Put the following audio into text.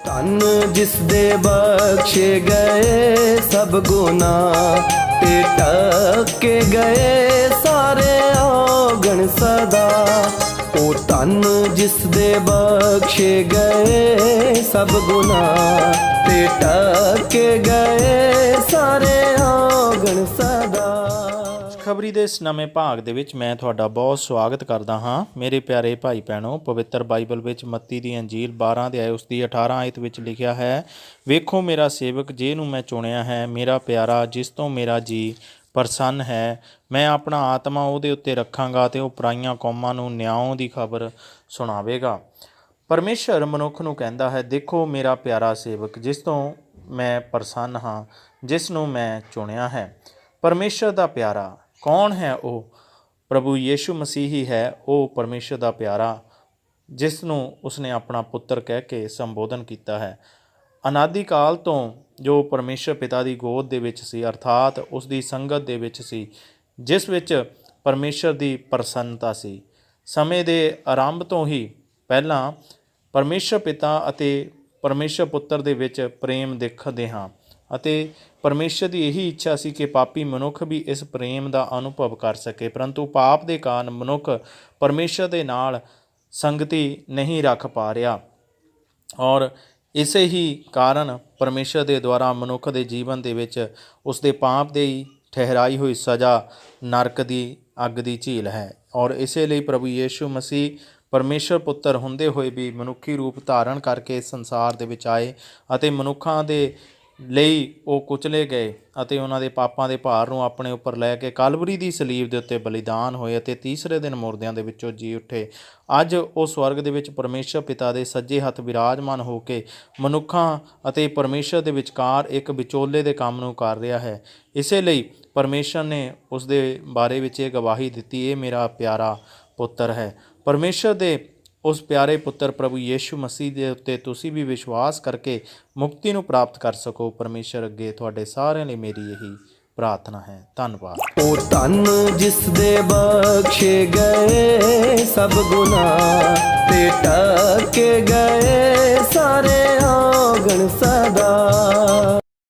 ਧੰਨ ਜਿਸ ਦੇ ਬਖਸ਼ੇ ਗਏ ਸਭ ਗੁਨਾਹ, ਤੇ ਟੱਕੇ ਗਏ ਸਾਰੇ ਔਗਣ ਸਦਾ। ਉਹ ਧੰਨ ਜਿਸ ਦੇ ਬਖਸ਼ੇ ਗਏ ਸਭ ਗੁਨਾਹ, ਤੇ ਟੱਕੇ ਗਏ ਸਾਰੇ ਖਬਰੀ ਦੇ ਇਸ ਨਵੇਂ ਭਾਗ ਦੇ ਵਿੱਚ ਮੈਂ ਤੁਹਾਡਾ ਬਹੁਤ ਸਵਾਗਤ ਕਰਦਾ ਹਾਂ। ਮੇਰੇ ਪਿਆਰੇ ਭਾਈ ਭੈਣੋ, ਪਵਿੱਤਰ ਬਾਈਬਲ ਵਿੱਚ ਮੱਤੀ ਦੀ ਅੰਜੀਲ 12 ਅਧਿਆਇ ਉਸ ਦੀ 18 ਆਇਤ ਵਿੱਚ ਲਿਖਿਆ ਹੈ, ਵੇਖੋ ਮੇਰਾ ਸੇਵਕ ਜਿਹਨੂੰ ਮੈਂ ਚੁਣਿਆ ਹੈ, ਮੇਰਾ ਪਿਆਰਾ ਜਿਸ ਤੋਂ ਮੇਰਾ ਜੀ ਪ੍ਰਸੰਨ ਹੈ। ਮੈਂ ਆਪਣਾ ਆਤਮਾ ਉਹਦੇ ਉੱਤੇ ਰੱਖਾਂਗਾ ਤੇ ਉਹ ਪਰਾਈਆਂ ਕੌਮਾਂ ਨੂੰ ਨਿਆਂ ਦੀ ਖਬਰ ਸੁਣਾਵੇਗਾ। ਪਰਮੇਸ਼ਰ ਮਨੁੱਖ ਨੂੰ ਕਹਿੰਦਾ ਹੈ, ਦੇਖੋ ਮੇਰਾ ਪਿਆਰਾ ਸੇਵਕ ਜਿਸ ਤੋਂ ਮੈਂ ਪ੍ਰਸੰਨ ਹਾਂ, ਜਿਸ ਨੂੰ ਮੈਂ ਚੁਣਿਆ ਹੈ। ਪਰਮੇਸ਼ਰ ਦਾ ਪਿਆਰਾ ਕੌਣ ਹੈ ਉਹ? ਪ੍ਰਭੂ ਯੀਸ਼ੂ ਮਸੀਹ ਹੀ ਹੈ, ਉਹ ਪਰਮੇਸ਼ਰ ਦਾ ਪਿਆਰਾ, ਜਿਸ ਨੂੰ ਉਸਨੇ ਆਪਣਾ ਪੁੱਤਰ ਕਹਿ ਕੇ ਸੰਬੋਧਨ ਕੀਤਾ ਹੈ। ਅਨਾਦਿ ਕਾਲ ਤੋਂ ਜੋ ਪਰਮੇਸ਼ਰ ਪਿਤਾ ਦੀ ਗੋਦ ਦੇ ਵਿੱਚ ਸੀ, ਅਰਥਾਤ ਉਸ ਦੀ ਸੰਗਤ ਦੇ ਵਿੱਚ ਸੀ, ਜਿਸ ਵਿੱਚ ਪਰਮੇਸ਼ਰ ਦੀ ਪ੍ਰਸੰਨਤਾ ਸੀ। ਸਮੇਂ ਦੇ ਆਰੰਭ ਤੋਂ ਹੀ ਪਹਿਲਾਂ ਪਰਮੇਸ਼ਰ ਪਿਤਾ ਅਤੇ ਪਰਮੇਸ਼ਰ ਪੁੱਤਰ ਦੇ ਵਿੱਚ ਪ੍ਰੇਮ ਦੇਖਦੇ ਹਾਂ। ਅਤੇ ਪਰਮੇਸ਼ਰ ਦੀ ਇਹੀ ਇੱਛਾ ਸੀ ਕਿ ਪਾਪੀ ਮਨੁੱਖ ਵੀ ਇਸ ਪ੍ਰੇਮ ਦਾ ਅਨੁਭਵ ਕਰ ਸਕੇ, ਪਰੰਤੂ ਪਾਪ ਦੇ ਕਾਰਨ ਮਨੁੱਖ ਪਰਮੇਸ਼ਰ ਦੇ ਨਾਲ ਸੰਗਤੀ ਨਹੀਂ ਰੱਖ ਪਾ ਰਿਹਾ। ਔਰ ਇਸੇ ਹੀ ਕਾਰਨ ਪਰਮੇਸ਼ਰ ਦੇ ਦੁਆਰਾ ਮਨੁੱਖ ਦੇ ਜੀਵਨ ਦੇ ਵਿੱਚ ਉਸ ਦੇ ਪਾਪ ਦੇ ਹੀ ਠਹਿਰਾਈ ਹੋਈ ਸਜ਼ਾ ਨਰਕ ਦੀ ਅੱਗ ਦੀ ਝੀਲ ਹੈ। ਔਰ ਇਸੇ ਲਈ ਪ੍ਰਭੂ ਯੀਸ਼ੂ ਮਸੀਹ ਪਰਮੇਸ਼ਰ ਪੁੱਤਰ ਹੁੰਦੇ ਹੋਏ ਵੀ ਮਨੁੱਖੀ ਰੂਪ ਧਾਰਨ ਕਰਕੇ ਸੰਸਾਰ ਦੇ ਵਿੱਚ ਆਏ ਅਤੇ ਮਨੁੱਖਾਂ ਦੇ ਲਈ ਉਹ ਕੁਚਲੇ ਗਏ ਅਤੇ ਉਹਨਾਂ ਦੇ ਪਾਪਾਂ ਦੇ ਭਾਰ ਨੂੰ ਆਪਣੇ ਉੱਪਰ ਲੈ ਕੇ ਕਲਵਰੀ ਦੀ ਸਲੀਬ ਦੇ ਉੱਤੇ ਬਲੀਦਾਨ ਹੋਏ ਅਤੇ ਤੀਸਰੇ ਦਿਨ ਮੁਰਦਿਆਂ ਦੇ ਵਿੱਚੋਂ ਜੀ ਉੱਠੇ। ਅੱਜ ਉਹ ਸਵਰਗ ਦੇ ਵਿੱਚ ਪਰਮੇਸ਼ਰ ਪਿਤਾ ਦੇ ਸੱਜੇ ਹੱਥ ਵਿਰਾਜਮਾਨ ਹੋ ਕੇ ਮਨੁੱਖਾਂ ਅਤੇ ਪਰਮੇਸ਼ਰ ਦੇ ਵਿਚਕਾਰ ਇੱਕ ਵਿਚੋਲੇ ਦੇ ਕੰਮ ਨੂੰ ਕਰ ਰਿਹਾ ਹੈ। ਇਸੇ ਲਈ ਪਰਮੇਸ਼ਰ ਨੇ ਉਸ ਦੇ ਬਾਰੇ ਵਿੱਚ ਇਹ ਗਵਾਹੀ ਦਿੱਤੀ, ਇਹ ਮੇਰਾ ਪਿਆਰਾ ਪੁੱਤਰ ਹੈ। ਪਰਮੇਸ਼ਰ ਦੇ ਉਸ ਪਿਆਰੇ ਪੁੱਤਰ ਪ੍ਰਭੂ ਯੀਸ਼ੂ ਮਸੀਹ ਦੇ ਉੱਤੇ ਤੁਸੀਂ ਵੀ ਵਿਸ਼ਵਾਸ ਕਰਕੇ ਮੁਕਤੀ ਨੂੰ ਪ੍ਰਾਪਤ ਕਰ ਸਕੋ। ਪਰਮੇਸ਼ਰ ਅੱਗੇ ਤੁਹਾਡੇ ਸਾਰਿਆਂ ਲਈ ਮੇਰੀ ਇਹੀ ਪ੍ਰਾਰਥਨਾ ਹੈ। ਧੰਨਵਾਦ। ਉਹ ਧੰਨ ਜਿਸ ਦੇ ਬਖਸ਼ੇ ਗਏ ਸਭ ਗੁਨਾਹ ਤੇ ਟੱਕੇ ਗਏ ਸਾਰੇ ਔਗਣ ਸਦਾ।